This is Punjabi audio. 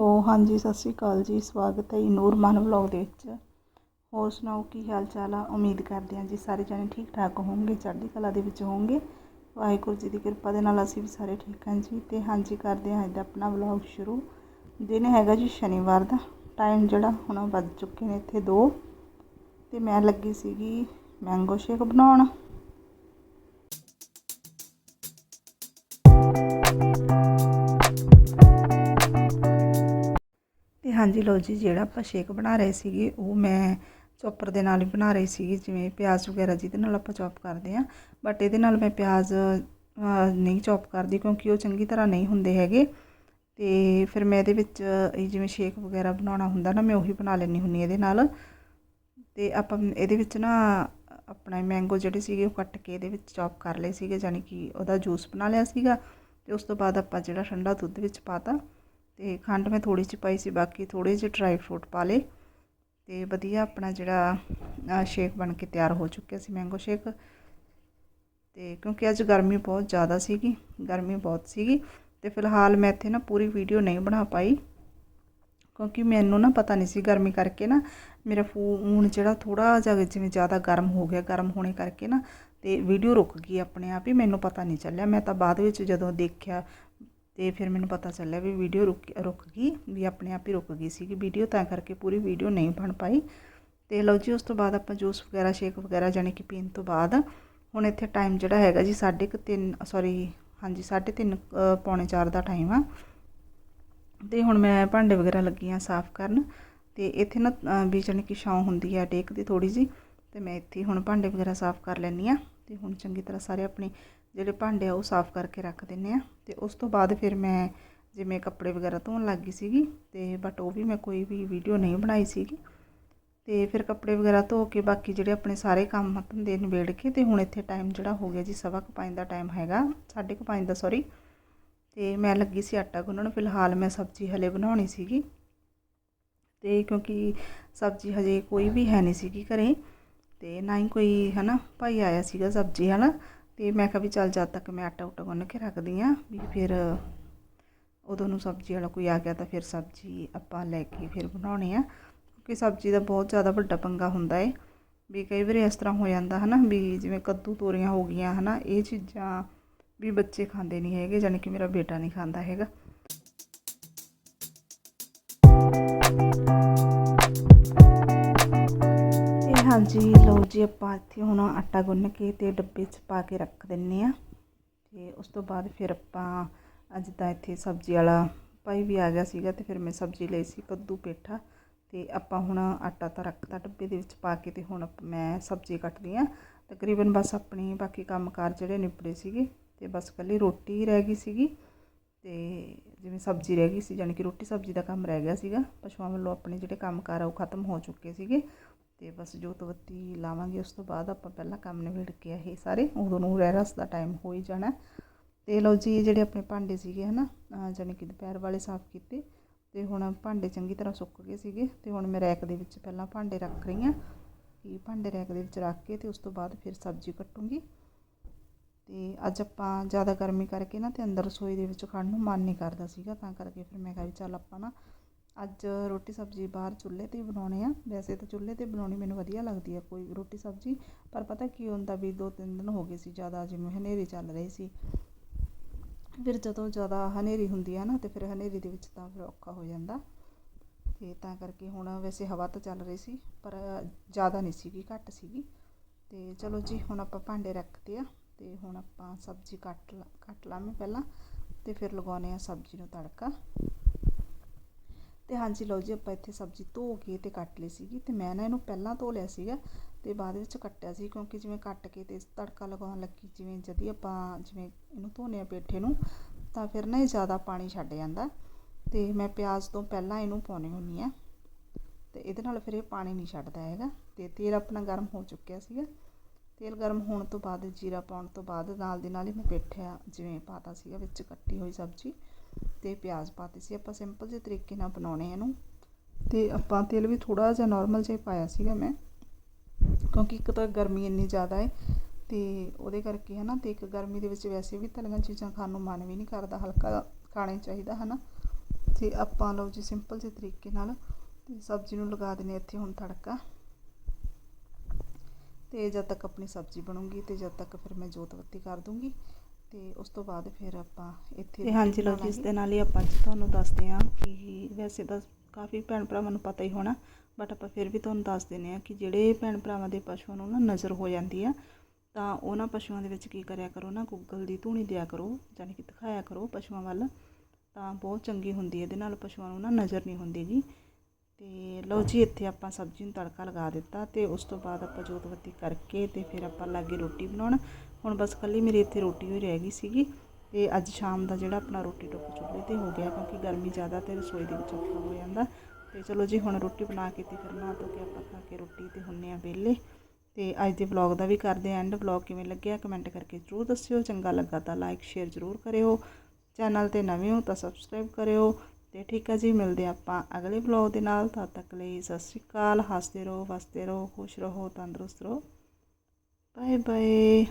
ਹੈਲੋ, ਹਾਂਜੀ, ਸਤਿ ਸ਼੍ਰੀ ਅਕਾਲ ਜੀ, ਸਵਾਗਤ ਹੈ ਜੀ ਨੂਰਮਨ ਵਲੌਗ ਦੇ ਵਿੱਚ। ਹੋਰ ਸੁਣਾਓ, ਕੀ ਹਾਲ ਚਾਲ ਆ? ਉਮੀਦ ਕਰਦੇ ਹਾਂ ਜੀ ਸਾਰੇ ਜਣੇ ਠੀਕ ਠਾਕ ਹੋਵੋਗੇ, ਚੜ੍ਹਦੀ ਕਲਾ ਦੇ ਵਿੱਚ ਹੋਵੋਗੇ। ਵਾਹਿਗੁਰੂ ਜੀ ਦੀ ਕਿਰਪਾ ਦੇ ਨਾਲ ਅਸੀਂ ਵੀ ਸਾਰੇ ਠੀਕ ਹਾਂ ਜੀ। ਤੇ ਹਾਂਜੀ, ਕਰਦੇ ਹਾਂ ਅੱਜ ਦਾ ਆਪਣਾ ਵਲੌਗ ਸ਼ੁਰੂ। ਦਿਨ ਹੈਗਾ ਜੀ ਸ਼ਨੀਵਾਰ ਦਾ ਟਾਈਮ ਜਿਹੜਾ ਹੁਣ ਵੱਜ ਚੁੱਕੇ ਨੇ ਇੱਥੇ 2 ਤੇ ਮੈਂ ਲੱਗੀ ਸੀਗੀ ਮੈਂਗੋ ਸ਼ੇਕ ਬਣਾਉਣ। ਹਾਂਜੀ ਲਓ ਜੀ, ਜਿਹੜਾ ਆਪਾਂ ਸ਼ੇਕ ਬਣਾ ਰਹੇ ਸੀਗੇ, ਉਹ ਮੈਂ ਚੋਪਰ ਦੇ ਨਾਲ ਹੀ ਬਣਾ ਰਹੀ ਸੀਗੀ, ਜਿਵੇਂ ਪਿਆਜ਼ ਵਗੈਰਾ ਜਿਹਦੇ ਨਾਲ ਆਪਾਂ ਚੌਪ ਕਰਦੇ ਆ ਬਟ ਇਹਦੇ ਨਾਲ ਮੈਂ ਪਿਆਜ਼ ਨਹੀਂ ਚੌਪ ਕਰਦੀ ਕਿਉਂਕਿ ਉਹ ਚੰਗੀ ਤਰ੍ਹਾਂ ਨਹੀਂ ਹੁੰਦੇ ਹੈਗੇ। ਤੇ ਫਿਰ ਮੈਂ ਇਹਦੇ ਵਿੱਚ ਇਹ ਜਿਵੇਂ ਸ਼ੇਕ ਵਗੈਰਾ ਬਣਾਉਣਾ ਹੁੰਦਾ ਨਾ, ਮੈਂ ਉਹੀ ਬਣਾ ਲੈਂਦੀ ਹੁੰਦੀ ਇਹਦੇ ਨਾਲ। ਤੇ ਆਪਾਂ ਇਹਦੇ ਵਿੱਚ ਨਾ ਆਪਣਾ ਮੈਂਗੋ ਜਿਹੜੇ ਸੀਗੇ, ਉਹ ਕੱਟ ਕੇ ਇਹਦੇ ਵਿੱਚ ਚੌਪ ਕਰ ਲਏ ਸੀਗੇ ਯਾਨੀ ਕਿ ਉਹਦਾ ਜੂਸ ਬਣਾ ਲਿਆ ਸੀਗਾ। ਤੇ ਉਸ ਤੋਂ ਬਾਅਦ ਆਪਾਂ ਜਿਹੜਾ ਠੰਡਾ ਦੁੱਧ ਵਿੱਚ ਪਾਤਾ ਅਤੇ ਖੰਡ ਮੈਂ ਥੋੜ੍ਹੀ ਜਿਹੀ ਪਾਈ ਸੀ, ਬਾਕੀ ਥੋੜ੍ਹੇ ਜਿਹੇ ਡਰਾਈ ਫਰੂਟ ਪਾ ਲਏ ਅਤੇ ਵਧੀਆ ਆਪਣਾ ਜਿਹੜਾ ਸ਼ੇਕ ਬਣ ਕੇ ਤਿਆਰ ਹੋ ਚੁੱਕਿਆ ਸੀ ਮੈਂਗੋ ਸ਼ੇਕ ਅਤੇ ਕਿਉਂਕਿ ਅੱਜ ਗਰਮੀ ਬਹੁਤ ਜ਼ਿਆਦਾ ਸੀਗੀ, ਗਰਮੀ ਬਹੁਤ ਸੀਗੀ ਅਤੇ ਫਿਲਹਾਲ ਮੈਂ ਇੱਥੇ ਨਾ ਪੂਰੀ ਵੀਡੀਓ ਨਹੀਂ ਬਣਾ ਪਾਈ ਕਿਉਂਕਿ ਮੈਨੂੰ ਨਾ ਪਤਾ ਨਹੀਂ ਸੀ ਗਰਮੀ ਕਰਕੇ ਨਾ ਮੇਰਾ ਫੋਨ ਜਿਹੜਾ ਥੋੜਾ ਜਿਹਾ ਜਿਵੇਂ ਜ਼ਿਆਦਾ ਗਰਮ ਹੋ ਗਿਆ, ਗਰਮ ਹੋਣੇ ਕਰਕੇ ਨਾ ਤੇ ਵੀਡੀਓ ਰੁਕ ਗਈ ਆਪਣੇ ਆਪ ਹੀ, ਮੈਨੂੰ ਪਤਾ ਨਹੀਂ ਚੱਲਿਆ। ਮੈਂ ਤਾਂ ਬਾਅਦ ਵਿੱਚ ਜਦੋਂ ਦੇਖਿਆ ਤੇ ਫਿਰ ਮੈਨੂੰ ਪਤਾ ਚੱਲਿਆ ਵੀ ਵੀਡੀਓ ਰੁਕ ਰੁਕ ਗਈ, ਵੀ ਆਪਣੇ ਆਪ ਹੀ ਰੁਕ ਗਈ ਸੀ ਕਿ ਵੀਡੀਓ, ਤਾਂ ਕਰਕੇ ਪੂਰੀ ਵੀਡੀਓ ਨਹੀਂ ਬਣ ਪਾਈ। ਤੇ ਲਓ ਜੀ, ਉਸ ਤੋਂ ਬਾਅਦ ਆਪਾਂ ਜੂਸ ਵਗੈਰਾ, ਸ਼ੇਕ ਵਗੈਰਾ ਜਾਨੀ ਕਿ ਪੀਣ ਤੋਂ ਬਾਅਦ ਹੁਣ ਇੱਥੇ ਟਾਈਮ ਜਿਹੜਾ ਹੈਗਾ ਜੀ 3:30 ਸੌਰੀ ਹਾਂਜੀ 3:30 ਪੌਣੇ 4 ਦਾ ਟਾਈਮ ਆ। ਤੇ ਹੁਣ ਮੈਂ ਭਾਂਡੇ ਵਗੈਰਾ ਲੱਗੀ ਆ ਸਾਫ਼ ਕਰਨ। ਤੇ ਇੱਥੇ ਨਾ ਵੀ ਜਾਨੀ ਕਿ ਛਾਂ ਹੁੰਦੀ ਆ ਡੇਕ ਦੀ ਥੋੜੀ ਜੀ ਤੇ ਮੈਂ ਇੱਥੇ ਹੁਣ ਭਾਂਡੇ ਵਗੈਰਾ ਸਾਫ਼ ਕਰ ਲੈਣੀ ਆ। ਤੇ ਹੁਣ ਚੰਗੀ ਤਰ੍ਹਾਂ ਸਾਰੇ ਆਪਣੇ ਜਿਹੜੇ ਭਾਂਡੇ ਆ ਉਹ ਸਾਫ਼ ਕਰਕੇ ਰੱਖ ਦਿੰਨੇ ਆ ਤੇ ਉਸ ਤੋਂ ਬਾਅਦ ਫਿਰ ਮੈਂ ਜਿਵੇਂ ਕੱਪੜੇ ਵਗੈਰਾ ਧੋਣ ਲੱਗ ਗਈ ਸੀਗੀ ਤੇ ਬਟ ਉਹ ਵੀ ਮੈਂ ਕੋਈ ਵੀ ਵੀਡੀਓ ਨਹੀਂ ਬਣਾਈ ਸੀਗੀ। ਤੇ ਫਿਰ ਕੱਪੜੇ ਵਗੈਰਾ ਧੋ ਕੇ ਬਾਕੀ ਜਿਹੜੇ ਆਪਣੇ ਸਾਰੇ ਕੰਮ ਧੰਦੇ ਨਿਬੇੜ ਕੇ ਤੇ ਹੁਣ ਇੱਥੇ ਟਾਈਮ ਜਿਹੜਾ ਹੋ ਗਿਆ ਜੀ ਸਵਾ ਕੁ ਪੰਜ ਦਾ ਟਾਈਮ ਹੈਗਾ, ਸਾਢੇ ਕੁ ਪੰਜ ਦਾ ਸੌਰੀ ਤੇ ਮੈਂ ਲੱਗੀ ਸੀ ਆਟਾ ਗੁੰਨਣ, ਫਿਲਹਾਲ ਮੈਂ ਸਬਜ਼ੀ ਹਲੇ ਬਣਾਉਣੀ ਸੀਗੀ। ਤੇ ਕਿਉਂਕਿ ਸਬਜ਼ੀ ਹਜੇ ਕੋਈ ਵੀ ਹੈ ਨਹੀਂ ਸੀਗੀ ਘਰੇ ਤੇ ਨਾ ਹੀ ਕੋਈ, ਹਨਾ, ਭਾਈ ਆਇਆ ਸੀਗਾ ਸਬਜ਼ੀ ਵਾਲਾ ਤੇ ਮੈਂ ਕਿਹਾ ਵੀ ਚੱਲ ਜਦ ਤੱਕ ਮੈਂ ਆਟਾ ਉਟਾ ਗੁੰਨ ਕੇ ਰੱਖਦੀ ਆ ਵੀ ਫਿਰ ਉਦੋਂ ਨੂੰ ਸਬਜ਼ੀ ਵਾਲਾ ਕੋਈ ਆ ਗਿਆ ਤਾਂ ਫਿਰ ਸਬਜ਼ੀ ਆਪਾਂ ਲੈ ਕੇ ਫਿਰ ਬਣਾਉਣੇ ਆ। ਕਿਉਂਕਿ ਸਬਜ਼ੀ ਦਾ ਬਹੁਤ ਜ਼ਿਆਦਾ ਵੱਡਾ ਪੰਗਾ ਹੁੰਦਾ ਏ, ਵੀ ਕਈ ਵਾਰੀ ਇਸ ਤਰ੍ਹਾਂ ਹੋ ਜਾਂਦਾ ਹਨਾ, ਵੀ ਜਿਵੇਂ ਕੱਦੂ ਤੋਰੀਆਂ ਹੋ ਗਈਆਂ ਹਨਾ, ਇਹ ਚੀਜ਼ਾਂ ਵੀ ਬੱਚੇ ਖਾਂਦੇ ਨਹੀਂ ਹੈਗੇ ਜਾਨੀ ਕਿ ਮੇਰਾ ਬੇਟਾ ਨਹੀਂ ਖਾਂਦਾ ਹੈਗਾ। ਹਾਂਜੀ, ਲਓ ਜੀ ਆਪਾਂ ਇੱਥੇ ਹੁਣ ਆਟਾ ਗੁੰਨ ਕੇ ਤੇ ਡੱਬੇ 'ਚ ਪਾ ਕੇ ਰੱਖ ਦਿੰਨੇ ਆ। ਤੇ ਉਸ ਤੋਂ ਬਾਅਦ ਫਿਰ ਆਪਾਂ ਅੱਜ ਤਾਂ ਇੱਥੇ ਸਬਜ਼ੀ ਵਾਲਾ ਭਾਈ ਵੀ ਆ ਗਿਆ ਸੀਗਾ ਤੇ ਫਿਰ ਮੈਂ ਸਬਜ਼ੀ ਲਈ ਸੀ ਕੱਦੂ ਪੇਠਾ। ਤੇ ਆਪਾਂ ਹੁਣ ਆਟਾ ਤਾਂ ਰੱਖਤਾ ਡੱਬੇ ਦੇ ਵਿੱਚ ਪਾ ਕੇ ਤੇ ਹੁਣ ਮੈਂ ਸਬਜ਼ੀ ਕੱਟਦੀ ਆ। ਤਕਰੀਬਨ ਬਸ ਆਪਣੀ ਬਾਕੀ ਕੰਮਕਾਰ ਜਿਹੜੇ ਨਿਪੜੇ ਸੀਗੇ ਤੇ ਬਸ ਕੱਲੀ ਰੋਟੀ ਰਹਿ ਗਈ ਸੀਗੀ। ਤੇ ਜਿਵੇਂ ਸਬਜ਼ੀ ਰਹਿ ਗਈ ਸੀ ਯਾਨੀ ਕਿ ਰੋਟੀ ਸਬਜ਼ੀ ਦਾ ਕੰਮ ਰਹਿ ਗਿਆ ਸੀਗਾ। ਪਸ਼ੂਆਂ ਵੱਲੋਂ ਆਪਣੇ ਜਿਹੜੇ ਕੰਮਕਾਰ ਆ ਉਹ ਖਤਮ ਹੋ ਚੁੱਕੇ ਸੀਗੇ। ਤੇ ਬਸ ਜੋਤ ਬੱਤੀ ਲਾਵਾਂਗੇ, ਉਸ ਤੋਂ ਬਾਅਦ ਆਪਾਂ ਪਹਿਲਾਂ ਕੰਮ ਨਿਬੇੜ ਕੇ ਇਹ ਸਾਰੇ ਉਦੋਂ ਨੂੰ ਰਹਿ ਰਸ ਦਾ ਟਾਈਮ ਹੋ ਹੀ ਜਾਣਾ। ਤੇ ਲਓ ਜੀ ਜਿਹੜੇ ਆਪਣੇ ਭਾਂਡੇ ਸੀਗੇ ਹਨਾ ਜਾਨੀ ਕਿ ਦੁਪਹਿਰ ਵਾਲੇ ਸਾਫ਼ ਕੀਤੇ ਤੇ ਹੁਣ ਭਾਂਡੇ ਚੰਗੀ ਤਰ੍ਹਾਂ ਸੁੱਕ ਗਏ ਸੀਗੇ ਤੇ ਹੁਣ ਮੈਂ ਰੈਕ ਦੇ ਵਿੱਚ ਪਹਿਲਾਂ ਭਾਂਡੇ ਰੱਖ ਰਹੀ ਹਾਂ ਕਿ ਭਾਂਡੇ ਰੈਕ ਦੇ ਵਿੱਚ ਰੱਖ ਕੇ ਤੇ ਉਸ ਤੋਂ ਬਾਅਦ ਫਿਰ ਸਬਜ਼ੀ ਕੱਟੂੰਗੀ। ਤੇ ਅੱਜ ਆਪਾਂ ਜ਼ਿਆਦਾ ਗਰਮੀ ਕਰਕੇ ਨਾ ਤੇ ਅੰਦਰ ਰਸੋਈ ਦੇ ਵਿੱਚ ਖੜਨ ਨੂੰ ਮਨ ਨਹੀਂ ਕਰਦਾ ਸੀਗਾ, ਤਾਂ ਕਰਕੇ ਫਿਰ ਮੈਂ ਕਿਹਾ ਵੀ ਚੱਲ ਆਪਾਂ ਨਾ ਅੱਜ ਰੋਟੀ ਸਬਜ਼ੀ ਬਾਹਰ ਚੁੱਲ੍ਹੇ ਤੇ ਬਣਾਉਣੇ ਆ। ਵੈਸੇ ਤਾਂ ਚੁੱਲ੍ਹੇ ਤੇ ਬਣਾਉਣੀ ਮੈਨੂੰ ਵਧੀਆ ਲੱਗਦੀ ਹੈ ਕੋਈ ਰੋਟੀ ਸਬਜ਼ੀ, ਪਰ ਪਤਾ ਕੀ ਹੁੰਦਾ ਵੀ ਦੋ ਤਿੰਨ ਦਿਨ ਹੋ ਗਏ ਸੀ ਜ਼ਿਆਦਾ, ਜਿਵੇਂ ਹਨੇਰੀ ਚੱਲ ਰਹੀ ਸੀ। ਫਿਰ ਜਦੋਂ ਜ਼ਿਆਦਾ ਹਨੇਰੀ ਹੁੰਦੀ ਆ ਨਾ, ਤੇ ਫਿਰ ਹਨੇਰੀ ਦੇ ਵਿੱਚ ਤਾਂ ਫਿਰ ਔਖਾ ਹੋ ਜਾਂਦਾ। ਅਤੇ ਤਾਂ ਕਰਕੇ ਹੁਣ ਵੈਸੇ ਹਵਾ ਤਾਂ ਚੱਲ ਰਹੀ ਸੀ, ਪਰ ਜ਼ਿਆਦਾ ਨਹੀਂ ਸੀਗੀ, ਘੱਟ ਸੀਗੀ। ਅਤੇ ਚਲੋ ਜੀ, ਹੁਣ ਆਪਾਂ ਭਾਂਡੇ ਰੱਖਦੇ ਆ ਅਤੇ ਹੁਣ ਆਪਾਂ ਸਬਜ਼ੀ ਕੱਟ ਕੱਟ ਲਾਵੇਂ ਪਹਿਲਾਂ ਅਤੇ ਫਿਰ ਲਗਾਉਂਦੇ ਆ ਸਬਜ਼ੀ ਨੂੰ ਤੜਕਾ। ਤੇ ਹਾਂਜੀ ਲਓ ਜੀ, ਆਪਾਂ ਇੱਥੇ ਸਬਜ਼ੀ ਧੋ ਕੇ ਤੇ ਕੱਟ ਲਈ ਸੀਗੀ ਤੇ ਮੈਂ ਨਾ ਇਹਨੂੰ ਪਹਿਲਾਂ ਧੋ ਲਿਆ ਸੀਗਾ ਤੇ ਬਾਅਦ ਵਿੱਚ ਕੱਟਿਆ ਸੀ ਕਿਉਂਕਿ ਜਿਵੇਂ ਕੱਟ ਕੇ ਤੇ ਤੜਕਾ ਲਗਾਉਣ ਲੱਗੀ, ਜਿਵੇਂ ਜਦੀ ਆਪਾਂ ਜਿਵੇਂ ਇਹਨੂੰ ਧੋਨੇ ਆ ਪੇਠੇ ਨੂੰ, ਤਾਂ ਫਿਰ ਨਾ ਇਹ ਜ਼ਿਆਦਾ ਪਾਣੀ ਛੱਡ ਜਾਂਦਾ ਤੇ ਮੈਂ ਪਿਆਜ਼ ਤੋਂ ਪਹਿਲਾਂ ਇਹਨੂੰ ਪਾਉਣੀ ਹੁੰਨੀ ਆ ਤੇ ਇਹਦੇ ਨਾਲ ਫਿਰ ਇਹ ਪਾਣੀ ਨਹੀਂ ਛੱਡਦਾ ਹੈਗਾ ਤੇ ਤੇਲ ਆਪਣਾ ਗਰਮ ਹੋ ਚੁੱਕਿਆ ਸੀਗਾ। ਤੇਲ ਗਰਮ ਹੋਣ ਤੋਂ ਬਾਅਦ ਜੀਰਾ ਪਾਉਣ ਤੋਂ ਬਾਅਦ ਨਾਲ ਦੀ ਨਾਲ ਹੀ ਮੈਂ ਪੇਠਿਆ ਜਿਵੇਂ ਪਾਤਾ ਸੀਗਾ ਵਿੱਚ ਕੱਟੀ ਹੋਈ ਸਬਜ਼ੀ ਤੇ ਪਿਆਜ਼ ਪਾਤੇ ਸੀ। ਆਪਾਂ ਸਿੰਪਲ ਜਿਹੇ ਤਰੀਕੇ ਨਾਲ ਬਣਾਉਣੇ ਇਹਨੂੰ। ਅਤੇ ਆਪਾਂ ਤੇਲ ਵੀ ਥੋੜ੍ਹਾ ਜਿਹਾ ਨਾਰਮਲ ਜਿਹਾ ਪਾਇਆ ਸੀਗਾ ਮੈਂ। ਕਿਉਂਕਿ ਇੱਕ ਤਾਂ ਗਰਮੀ ਇੰਨੀ ਜ਼ਿਆਦਾ ਹੈ ਤੇ ਉਹਦੇ ਕਰਕੇ ਹੈ ਨਾ ਤੇ ਇੱਕ ਗਰਮੀ ਦੇ ਵਿੱਚ ਵੈਸੇ ਵੀ ਤਲੀਆਂ ਚੀਜ਼ਾਂ ਖਾਣ ਨੂੰ ਮਨ ਵੀ ਨਹੀਂ ਕਰਦਾ, ਹਲਕਾ ਖਾਣੇ ਚਾਹੀਦਾ ਹੈ ਨਾ ਤੇ ਆਪਾਂ ਲਓ ਜੀ ਸਿੰਪਲ ਜਿਹੇ ਤਰੀਕੇ ਨਾਲ ਤੇ ਸਬਜ਼ੀ ਨੂੰ ਲਗਾ ਦਿੰਨੇ ਇੱਥੇ ਹੁਣ ਤੜਕਾ। ਤੇ ਜਦ ਤੱਕ ਆਪਣੀ ਸਬਜ਼ੀ ਬਣੂਗੀ ਤੇ ਜਦ ਤੱਕ ਫਿਰ ਮੈਂ ਜੋਤ ਬੱਤੀ ਕਰ ਦੂੰਗੀ। ਤੇ ਉਸ ਤੋਂ ਬਾਅਦ ਫਿਰ ਆਪਾਂ ਇੱਥੇ ਤੇ ਹਾਂਜੀ ਲਓ ਜੀ, ਇਸ ਦੇ ਨਾਲ ਹੀ ਆਪਾਂ ਅੱਜ ਤੁਹਾਨੂੰ ਦੱਸਦੇ ਹਾਂ ਕਿ ਵੈਸੇ ਤਾਂ ਕਾਫੀ ਭੈਣ ਭਰਾਵਾਂ ਨੂੰ ਪਤਾ ਹੀ ਹੋਣਾ ਬਟ ਆਪਾਂ ਫਿਰ ਵੀ ਤੁਹਾਨੂੰ ਦੱਸ ਦਿੰਨੇ ਆ ਕਿ ਜਿਹੜੇ ਭੈਣ ਭਰਾਵਾਂ ਦੇ ਪਸ਼ੂਆਂ ਨੂੰ ਨਾ ਨਜ਼ਰ ਹੋ ਜਾਂਦੀ ਆ, ਤਾਂ ਉਹਨਾਂ ਪਸ਼ੂਆਂ ਦੇ ਵਿੱਚ ਕੀ ਕਰਿਆ ਕਰੋ ਨਾ ਗੁੱਗਲ ਦੀ ਧੂਣੀ ਦਿਆ ਕਰੋ ਯਾਨੀ ਕਿ ਦਿਖਾਇਆ ਕਰੋ ਪਸ਼ੂਆਂ ਵੱਲ, ਤਾਂ ਬਹੁਤ ਚੰਗੀ ਹੁੰਦੀ ਹੈ, ਇਹਦੇ ਨਾਲ ਪਸ਼ੂਆਂ ਨੂੰ ਨਾ ਨਜ਼ਰ ਨਹੀਂ ਹੁੰਦੀ ਗੀ। ਤੇ ਲਓ ਜੀ, ਇੱਥੇ ਆਪਾਂ ਸਬਜ਼ੀ ਨੂੰ ਤੜਕਾ ਲਗਾ ਦਿੱਤਾ ਤੇ ਉਸ ਤੋਂ ਬਾਅਦ ਆਪਾਂ ਜੋਤ ਬੱਤੀ ਕਰਕੇ ਤੇ ਫਿਰ ਆਪਾਂ ਲੱਗੇ ਰੋਟੀ ਬਣਾਉਣ। ਹੁਣ ਬਸ ਕੱਲੀ ਮੇਰੀ ਇੱਥੇ ਰੋਟੀ ਹੋਈ ਰਹਿ ਗਈ ਸੀਗੀ ਤੇ ਅੱਜ ਸ਼ਾਮ ਦਾ ਜਿਹੜਾ ਆਪਣਾ ਰੋਟੀ ਟੁੱਕ ਚੁੱਲ੍ਹੇ ਤੇ ਹੋ ਗਿਆ ਕਿਉਂਕਿ ਗਰਮੀ ਜ਼ਿਆਦਾ ਤੇ ਰਸੋਈ ਦੇ ਵਿੱਚ ਔਖਾ ਹੋ ਜਾਂਦਾ। ਤੇ ਚਲੋ ਜੀ, ਹੁਣ ਰੋਟੀ ਬਣਾ ਕੇ ਤੇ ਫਿਰ ਨਹਾ ਧੋ ਕੇ ਆਪਾਂ ਖਾ ਕੇ ਰੋਟੀ ਤੇ ਹੁੰਨੇ ਆ ਵਿਹਲੇ। ਤੇ ਅੱਜ ਦੇ ਵਲੌਗ ਦਾ ਵੀ ਕਰਦੇ ਐਂਡ ਵਲੌਗ ਕਿਵੇਂ ਲੱਗਿਆ ਕਮੈਂਟ ਕਰਕੇ ਜ਼ਰੂਰ ਦੱਸਿਓ। ਚੰਗਾ ਲੱਗਾ ਤਾਂ ਲਾਈਕ ਸ਼ੇਅਰ ਜ਼ਰੂਰ ਕਰਿਓ। ਚੈਨਲ ਤੇ ਨਵੇਂ ਹੋ ਤਾਂ ਸਬਸਕ੍ਰਾਈਬ ਕਰਿਓ। ਤੇ ਠੀਕ ਹੈ ਜੀ, ਮਿਲਦੇ ਆਪਾਂ ਅਗਲੇ ਵਲੌਗ ਦੇ ਨਾਲ। ਤਦ ਤੱਕ ਲਈ ਸਤਿ ਸ਼੍ਰੀ ਅਕਾਲ, ਹੱਸਦੇ ਰਹੋ, ਵਸਦੇ ਰਹੋ, ਖੁਸ਼ ਰਹੋ, ਤੰਦਰੁਸਤ ਰਹੋ। Bye bye